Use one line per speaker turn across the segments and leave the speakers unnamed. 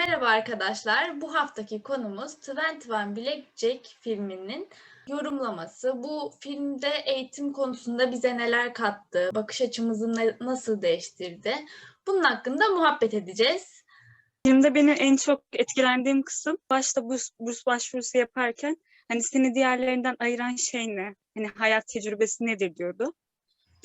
Merhaba arkadaşlar. Bu haftaki konumuz 21 Blackjack filminin yorumlaması. Bu filmde eğitim konusunda bize neler kattı, bakış açımızı nasıl değiştirdi? Bunun hakkında muhabbet edeceğiz.
Filmde beni en çok etkilendiğim kısım başta burs, burs başvurusu yaparken hani seni diğerlerinden ayıran şey ne? Hani hayat tecrübesi nedir diyordu.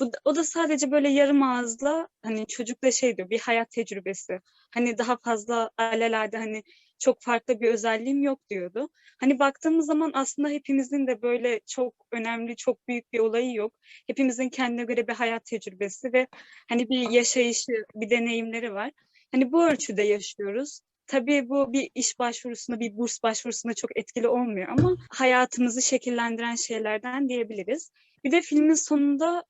Bu, o da sadece böyle yarım ağızla hani çocuk da şey diyor bir hayat tecrübesi. Hani daha fazla alelade hani çok farklı bir özelliğim yok diyordu. Hani baktığımız zaman aslında hepimizin de böyle çok önemli, çok büyük bir olayı yok. Hepimizin kendine göre bir hayat tecrübesi ve hani bir yaşayışı, bir deneyimleri var. Hani bu ölçüde yaşıyoruz. Tabii bu bir iş başvurusunda, bir burs başvurusunda çok etkili olmuyor ama hayatımızı şekillendiren şeylerden diyebiliriz. Bir de filmin sonunda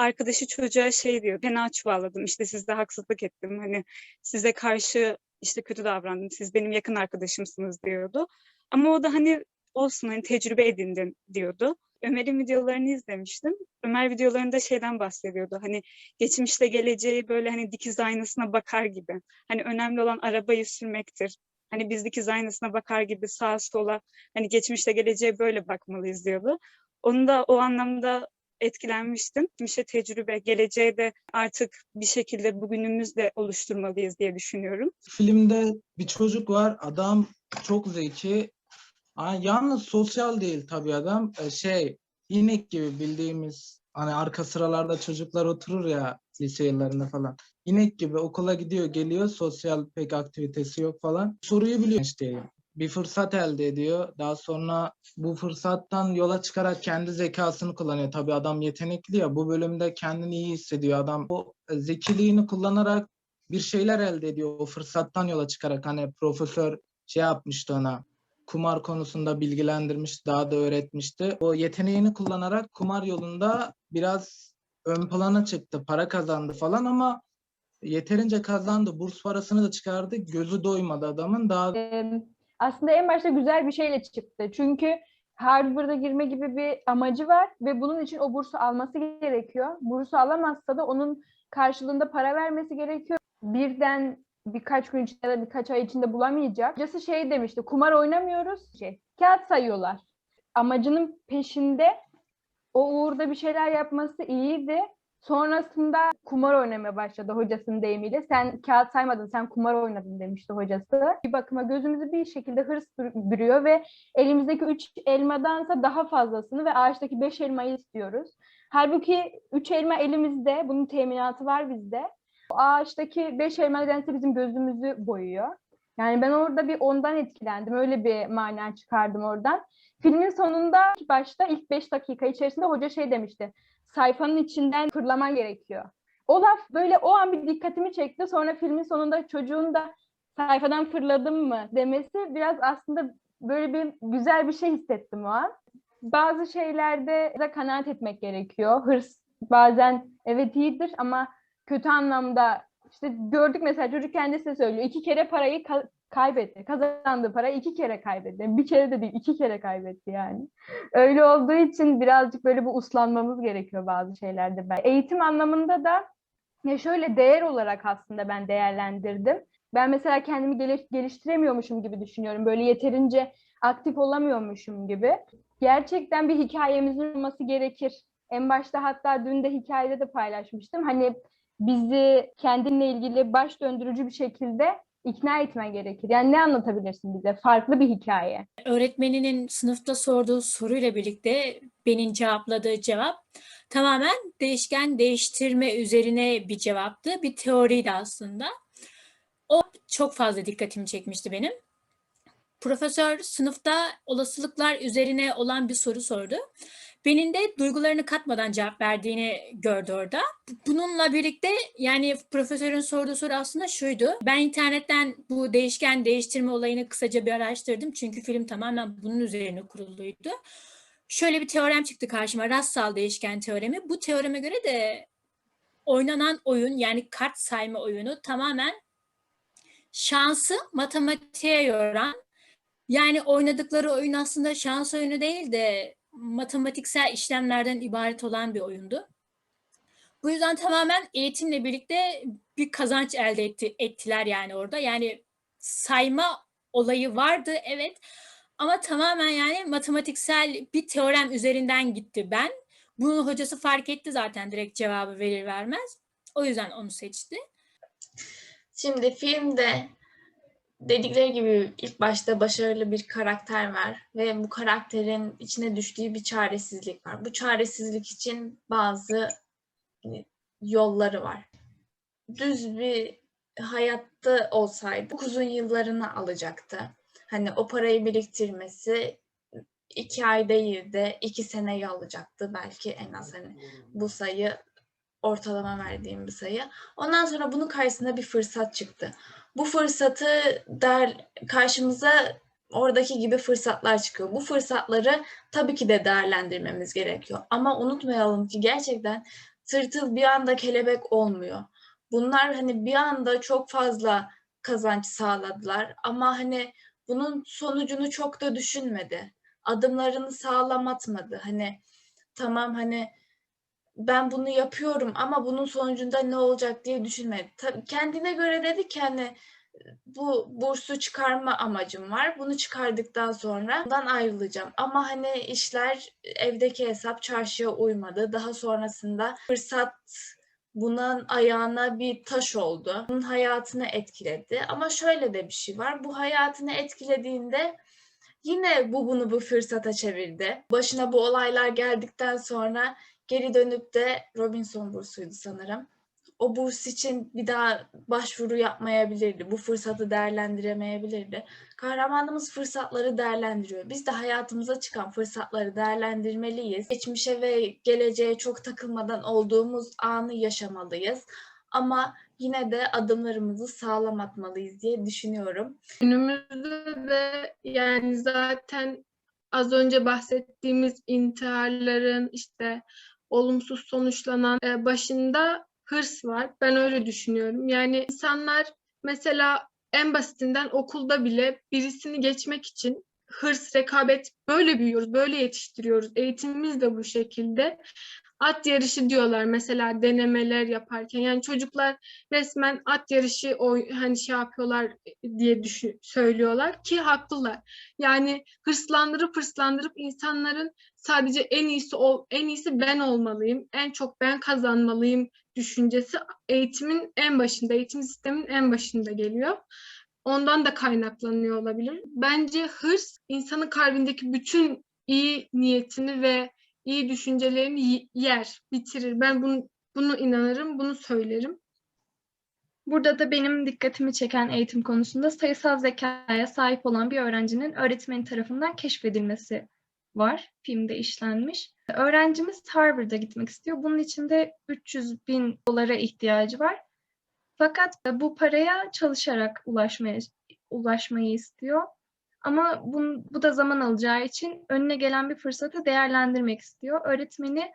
arkadaşı çocuğa şey diyor, fena çuvalladım, işte size haksızlık ettim, hani size karşı işte kötü davrandım, siz benim yakın arkadaşımsınız diyordu. Ama o da hani olsun hani tecrübe edindin diyordu. Ömer'in videolarını izlemiştim. Ömer videolarında şeyden bahsediyordu. Hani geçmişle geleceği böyle hani dikiz aynasına bakar gibi. Hani önemli olan arabayı sürmektir. Hani biz dikiz aynasına bakar gibi sağa sola hani geçmişle geleceğe böyle bakmalıyız diyordu. Onu da o anlamda etkilenmiştim. Geçmişe tecrübe, geleceğe de artık bir şekilde bugünümüzle oluşturmalıyız diye düşünüyorum.
Filmde bir çocuk var. Adam çok zeki. Ha, yalnız sosyal değil tabii adam. E, şey inek gibi bildiğimiz hani arka sıralarda çocuklar oturur ya lise yıllarında falan. İnek gibi okula gidiyor geliyor sosyal pek aktivitesi yok falan. Soruyu biliyor işte. Bir fırsat elde ediyor. Daha sonra bu fırsattan yola çıkarak kendi zekasını kullanıyor. Tabii adam yetenekli ya bu bölümde kendini iyi hissediyor. Adam o zekiliğini kullanarak bir şeyler elde ediyor o fırsattan yola çıkarak hani profesör şey yapmıştı ona kumar konusunda bilgilendirmiş daha da öğretmişti. O yeteneğini kullanarak kumar yolunda biraz ön plana çıktı, para kazandı falan ama yeterince kazandı. Burs parasını da çıkardı. Gözü doymadı adamın. Daha
aslında en başta güzel bir şeyle çıktı. Çünkü Harvard'a girme gibi bir amacı var ve bunun için o bursu alması gerekiyor. Bursu alamazsa da onun karşılığında para vermesi gerekiyor. Birden birkaç gün içinde ya da birkaç ay içinde bulamayacak. Hocası şey demişti, kumar oynamıyoruz, şey, kağıt sayıyorlar. Amacının peşinde o uğurda bir şeyler yapması iyiydi. Sonrasında kumar oynamaya başladı hocasının deyimiyle. Sen kağıt saymadın, sen kumar oynadın demişti hocası. Bir bakıma gözümüzü bir şekilde hırs bür- bürüyor ve elimizdeki üç elmadansa daha fazlasını ve ağaçtaki beş elmayı istiyoruz. Halbuki üç elma elimizde, bunun teminatı var bizde. O ağaçtaki beş elma nedense bizim gözümüzü boyuyor. Yani ben orada bir ondan etkilendim. Öyle bir mana çıkardım oradan. Filmin sonunda başta ilk beş dakika içerisinde hoca şey demişti sayfanın içinden fırlaman gerekiyor. O laf böyle o an bir dikkatimi çekti. Sonra filmin sonunda çocuğun da sayfadan fırladım mı demesi biraz aslında böyle bir güzel bir şey hissettim o an. Bazı şeylerde de kanaat etmek gerekiyor. Hırs bazen evet iyidir ama kötü anlamda işte gördük mesela çocuk kendisi de söylüyor. iki kere parayı kaybetti. Kazandığı parayı iki kere kaybetti. Bir kere de değil iki kere kaybetti yani. Öyle olduğu için birazcık böyle bu uslanmamız gerekiyor bazı şeylerde. Ben. Eğitim anlamında da ya şöyle değer olarak aslında ben değerlendirdim. Ben mesela kendimi geliş- geliştiremiyormuşum gibi düşünüyorum. Böyle yeterince aktif olamıyormuşum gibi. Gerçekten bir hikayemizin olması gerekir. En başta hatta dün de hikayede de paylaşmıştım. Hani bizi kendinle ilgili baş döndürücü bir şekilde ikna etmen gerekir. Yani ne anlatabilirsin bize? Farklı bir hikaye.
öğretmeninin sınıfta sorduğu soruyla birlikte benim cevapladığı cevap tamamen değişken değiştirme üzerine bir cevaptı. Bir teoriydi aslında. O çok fazla dikkatimi çekmişti benim. Profesör sınıfta olasılıklar üzerine olan bir soru sordu. Benim de duygularını katmadan cevap verdiğini gördü orada. Bununla birlikte yani profesörün sorduğu soru aslında şuydu. Ben internetten bu değişken değiştirme olayını kısaca bir araştırdım. Çünkü film tamamen bunun üzerine kuruluydu. Şöyle bir teorem çıktı karşıma. Rassal değişken teoremi. Bu teoreme göre de oynanan oyun yani kart sayma oyunu tamamen şansı matematiğe yoran yani oynadıkları oyun aslında şans oyunu değil de matematiksel işlemlerden ibaret olan bir oyundu. Bu yüzden tamamen eğitimle birlikte bir kazanç elde etti, ettiler yani orada. Yani sayma olayı vardı evet ama tamamen yani matematiksel bir teorem üzerinden gitti ben. Bunu hocası fark etti zaten direkt cevabı verir vermez. O yüzden onu seçti.
Şimdi filmde dedikleri gibi ilk başta başarılı bir karakter var ve bu karakterin içine düştüğü bir çaresizlik var. Bu çaresizlik için bazı e, yolları var. Düz bir hayatta olsaydı çok uzun yıllarını alacaktı. Hani o parayı biriktirmesi iki ay değil de iki seneyi alacaktı belki en az hani bu sayı ortalama verdiğim bir sayı. Ondan sonra bunun karşısına bir fırsat çıktı. Bu fırsatı der karşımıza oradaki gibi fırsatlar çıkıyor. Bu fırsatları tabii ki de değerlendirmemiz gerekiyor. Ama unutmayalım ki gerçekten tırtıl bir anda kelebek olmuyor. Bunlar hani bir anda çok fazla kazanç sağladılar ama hani bunun sonucunu çok da düşünmedi. Adımlarını sağlam atmadı. Hani tamam hani ben bunu yapıyorum ama bunun sonucunda ne olacak diye düşünmedi. Tabii kendine göre dedi ki hani bu bursu çıkarma amacım var. Bunu çıkardıktan sonra bundan ayrılacağım. Ama hani işler evdeki hesap çarşıya uymadı. Daha sonrasında fırsat bunun ayağına bir taş oldu. Bunun hayatını etkiledi. Ama şöyle de bir şey var. Bu hayatını etkilediğinde yine bu bunu bu fırsata çevirdi. Başına bu olaylar geldikten sonra geri dönüp de Robinson bursuydu sanırım. O burs için bir daha başvuru yapmayabilirdi. Bu fırsatı değerlendiremeyebilirdi. Kahramanımız fırsatları değerlendiriyor. Biz de hayatımıza çıkan fırsatları değerlendirmeliyiz. Geçmişe ve geleceğe çok takılmadan olduğumuz anı yaşamalıyız. Ama yine de adımlarımızı sağlam atmalıyız diye düşünüyorum.
Günümüzde de yani zaten az önce bahsettiğimiz intiharların işte olumsuz sonuçlanan e, başında hırs var. Ben öyle düşünüyorum. Yani insanlar mesela en basitinden okulda bile birisini geçmek için hırs, rekabet böyle büyüyoruz, böyle yetiştiriyoruz. Eğitimimiz de bu şekilde. At yarışı diyorlar mesela denemeler yaparken. Yani çocuklar resmen at yarışı o hani şey yapıyorlar diye düşün, söylüyorlar ki haklılar. Yani hırslandırıp hırslandırıp insanların sadece en iyisi ol, en iyisi ben olmalıyım, en çok ben kazanmalıyım düşüncesi eğitimin en başında, eğitim sistemin en başında geliyor. Ondan da kaynaklanıyor olabilir. Bence hırs insanın kalbindeki bütün iyi niyetini ve iyi düşüncelerini yer, bitirir. Ben bunu, bunu inanırım, bunu söylerim.
Burada da benim dikkatimi çeken eğitim konusunda sayısal zekaya sahip olan bir öğrencinin öğretmeni tarafından keşfedilmesi var. Filmde işlenmiş. Öğrencimiz Harvard'a gitmek istiyor. Bunun için de 300 bin dolara ihtiyacı var. Fakat bu paraya çalışarak ulaşmaya ulaşmayı istiyor. Ama bu, bu da zaman alacağı için önüne gelen bir fırsatı değerlendirmek istiyor. Öğretmeni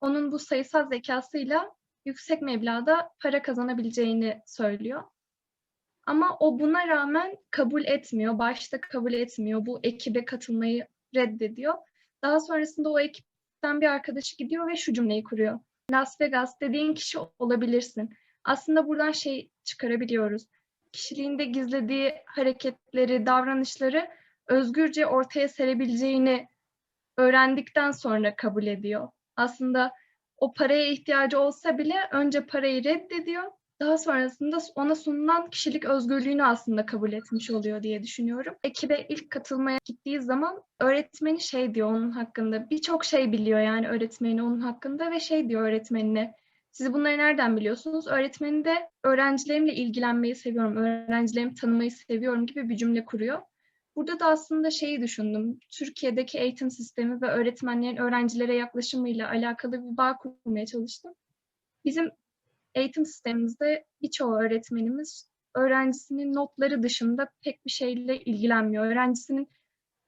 onun bu sayısal zekasıyla yüksek meblağda para kazanabileceğini söylüyor. Ama o buna rağmen kabul etmiyor, başta kabul etmiyor. Bu ekibe katılmayı reddediyor. Daha sonrasında o ekipten bir arkadaşı gidiyor ve şu cümleyi kuruyor. Las Vegas dediğin kişi olabilirsin. Aslında buradan şey çıkarabiliyoruz. Kişiliğinde gizlediği hareketleri, davranışları özgürce ortaya serebileceğini öğrendikten sonra kabul ediyor. Aslında o paraya ihtiyacı olsa bile önce parayı reddediyor. Daha sonrasında ona sunulan kişilik özgürlüğünü aslında kabul etmiş oluyor diye düşünüyorum. Ekibe ilk katılmaya gittiği zaman öğretmeni şey diyor onun hakkında. Birçok şey biliyor yani öğretmeni onun hakkında ve şey diyor öğretmenine. Siz bunları nereden biliyorsunuz? Öğretmeni de öğrencilerimle ilgilenmeyi seviyorum, öğrencilerimi tanımayı seviyorum gibi bir cümle kuruyor. Burada da aslında şeyi düşündüm. Türkiye'deki eğitim sistemi ve öğretmenlerin öğrencilere yaklaşımıyla alakalı bir bağ kurmaya çalıştım. Bizim eğitim sistemimizde birçoğu öğretmenimiz öğrencisinin notları dışında pek bir şeyle ilgilenmiyor. Öğrencisinin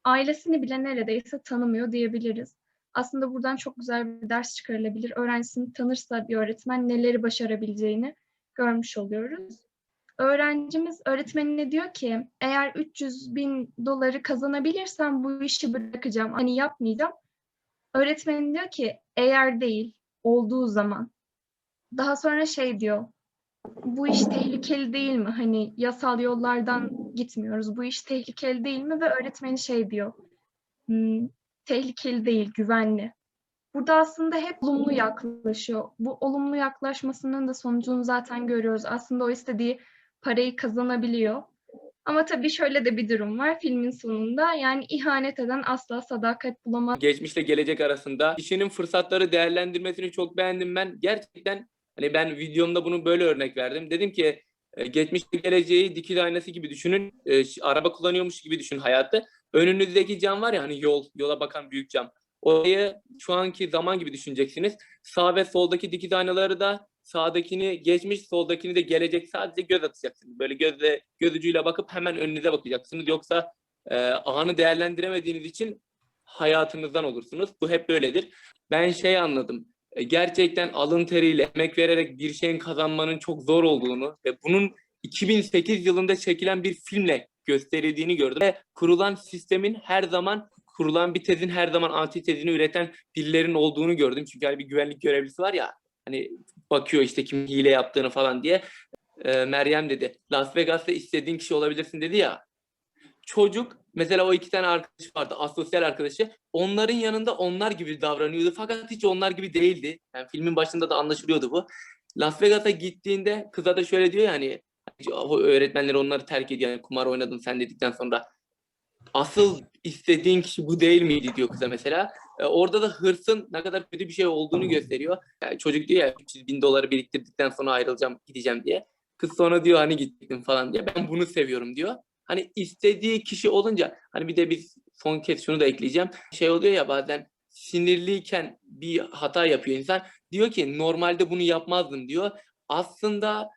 ailesini bile neredeyse tanımıyor diyebiliriz. Aslında buradan çok güzel bir ders çıkarılabilir. Öğrencisini tanırsa bir öğretmen neleri başarabileceğini görmüş oluyoruz. Öğrencimiz öğretmenine diyor ki eğer 300 bin doları kazanabilirsem bu işi bırakacağım. Hani yapmayacağım. Öğretmenin diyor ki eğer değil olduğu zaman. Daha sonra şey diyor. bu iş tehlikeli değil mi? Hani yasal yollardan gitmiyoruz. Bu iş tehlikeli değil mi? Ve öğretmeni şey diyor. "Hmm, tehlikeli değil, güvenli. Burada aslında hep olumlu yaklaşıyor. Bu olumlu yaklaşmasının da sonucunu zaten görüyoruz. Aslında o istediği parayı kazanabiliyor. Ama tabii şöyle de bir durum var filmin sonunda. Yani ihanet eden asla sadakat bulamaz.
geçmişle gelecek arasında kişinin fırsatları değerlendirmesini çok beğendim ben. Gerçekten hani ben videomda bunu böyle örnek verdim. Dedim ki e, geçmişle geleceği dikiz aynası gibi düşünün. E, araba kullanıyormuş gibi düşün hayatı. Önünüzdeki cam var ya hani yol, yola bakan büyük cam. Orayı şu anki zaman gibi düşüneceksiniz. Sağ ve soldaki dikiz aynaları da sağdakini geçmiş, soldakini de gelecek sadece göz atacaksınız. Böyle gözle göz ucuyla bakıp hemen önünüze bakacaksınız. Yoksa e, anı değerlendiremediğiniz için hayatınızdan olursunuz. Bu hep böyledir. Ben şey anladım. e, Gerçekten alın teriyle emek vererek bir şeyin kazanmanın çok zor olduğunu ve bunun 2008 yılında çekilen bir filmle gösterildiğini gördüm. Ve kurulan sistemin her zaman kurulan bir tezin her zaman antitezini üreten birilerinin olduğunu gördüm. Çünkü hani bir güvenlik görevlisi var ya hani bakıyor işte kim hile yaptığını falan diye. E, Meryem dedi. Las Vegas'ta istediğin kişi olabilirsin dedi ya çocuk mesela o iki tane arkadaş vardı asosyal arkadaşı onların yanında onlar gibi davranıyordu fakat hiç onlar gibi değildi. Yani filmin başında da anlaşılıyordu bu. Las Vegas'a gittiğinde kıza da şöyle diyor yani öğretmenler onları terk ediyor yani kumar oynadın sen dedikten sonra asıl istediğin kişi bu değil miydi diyor kıza mesela. E, orada da hırsın ne kadar kötü bir şey olduğunu gösteriyor. Yani çocuk diyor ya 300 bin doları biriktirdikten sonra ayrılacağım gideceğim diye. Kız sonra diyor hani gittim falan diye. Ben bunu seviyorum diyor. Hani istediği kişi olunca hani bir de biz son kez şunu da ekleyeceğim. Şey oluyor ya bazen sinirliyken bir hata yapıyor insan. Diyor ki normalde bunu yapmazdım diyor. Aslında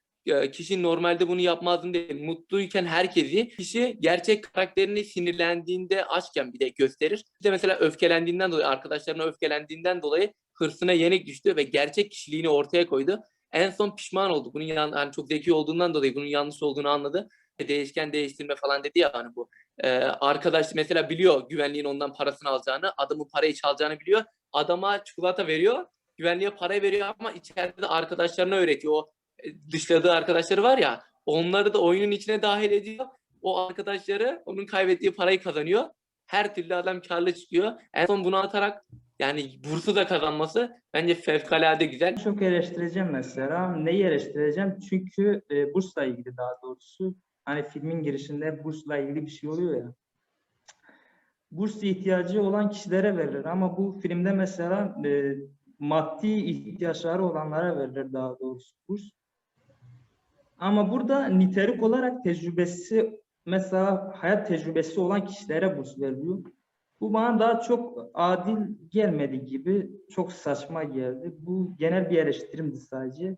kişi normalde bunu yapmazdım değil. Mutluyken herkesi kişi gerçek karakterini sinirlendiğinde açken bir de gösterir. De mesela öfkelendiğinden dolayı arkadaşlarına öfkelendiğinden dolayı hırsına yenik düştü ve gerçek kişiliğini ortaya koydu. En son pişman oldu. Bunun yan, hani çok zeki olduğundan dolayı bunun yanlış olduğunu anladı. Değişken değiştirme falan dedi ya hani bu. Ee, arkadaş mesela biliyor güvenliğin ondan parasını alacağını, adamın parayı çalacağını biliyor. Adama çikolata veriyor, güvenliğe para veriyor ama içeride de arkadaşlarına öğretiyor. O e, dışladığı arkadaşları var ya, onları da oyunun içine dahil ediyor. O arkadaşları onun kaybettiği parayı kazanıyor. Her türlü adam karlı çıkıyor. En son bunu atarak yani bursu da kazanması bence fevkalade güzel.
Çok eleştireceğim mesela. Neyi eleştireceğim? Çünkü e, bursla ilgili daha doğrusu. Hani filmin girişinde bursla ilgili bir şey oluyor ya. Burs ihtiyacı olan kişilere verilir ama bu filmde mesela e, maddi ihtiyaçları olanlara verilir daha doğrusu burs. Ama burada nitelik olarak tecrübesi mesela hayat tecrübesi olan kişilere burs veriliyor. Bu bana daha çok adil gelmedi gibi, çok saçma geldi. Bu genel bir eleştirimdi sadece.